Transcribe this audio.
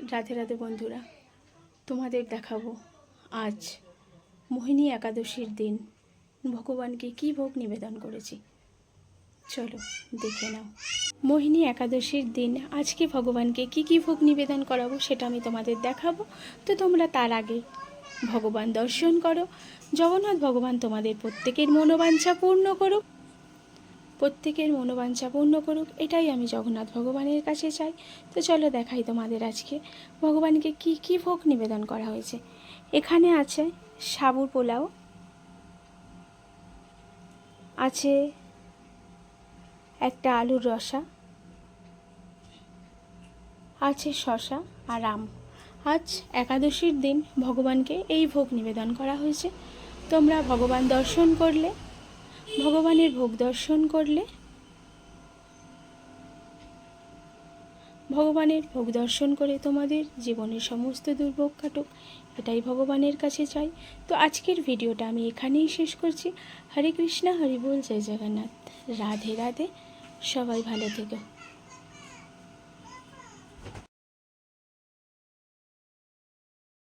রাধে রাধে বন্ধুরা, তোমাদের দেখাবো আজ মোহিনী একাদশীর দিন। ভগবানকে কী ভোগ নিবেদন করেছি? চলো দেখে নাও। মোহিনী একাদশীর দিন, আজকে ভগবানকে কি কি ভোগ নিবেদন করাবো সেটা আমি তোমাদের দেখাবো। তো তোমরা তার আগে ভগবান দর্শন করো। জগন্নাথ ভগবান তোমাদের প্রত্যেকের মনোবাঞ্ছা পূর্ণ করুক। প্রত্যেকের মনোবাঞ্ছা পূর্ণ করুক, এটাই আমি জগন্নাথ ভগবানের কাছে চাই। তো চলো দেখাই তোমাদের আজকে, ভগবানকে কি কি ভোগ নিবেদন করা হয়েছে। এখানে আছে সাবুর পোলাও, আছে একটা আলুর রসা, আছে শশা আর আম। আজ একাদশীর দিন ভগবানকে এই ভোগ নিবেদন করা হয়েছে। তোমরা ভগবান দর্শন করলে ভগবানের ভোগ দর্শন করলে? ভগবানের ভোগ দর্শন করে তোমাদের জীবনের সমস্ত দুর্ভোগ কাটুক, এটাই ভগবানের কাছে চাই। তো আজকের ভিডিওটা আমি এখানেই শেষ করছি। হরে কৃষ্ণা, হরি বল, জয় জগন্নাথ। রাধে রাধে। সবাই ভালো থেকো।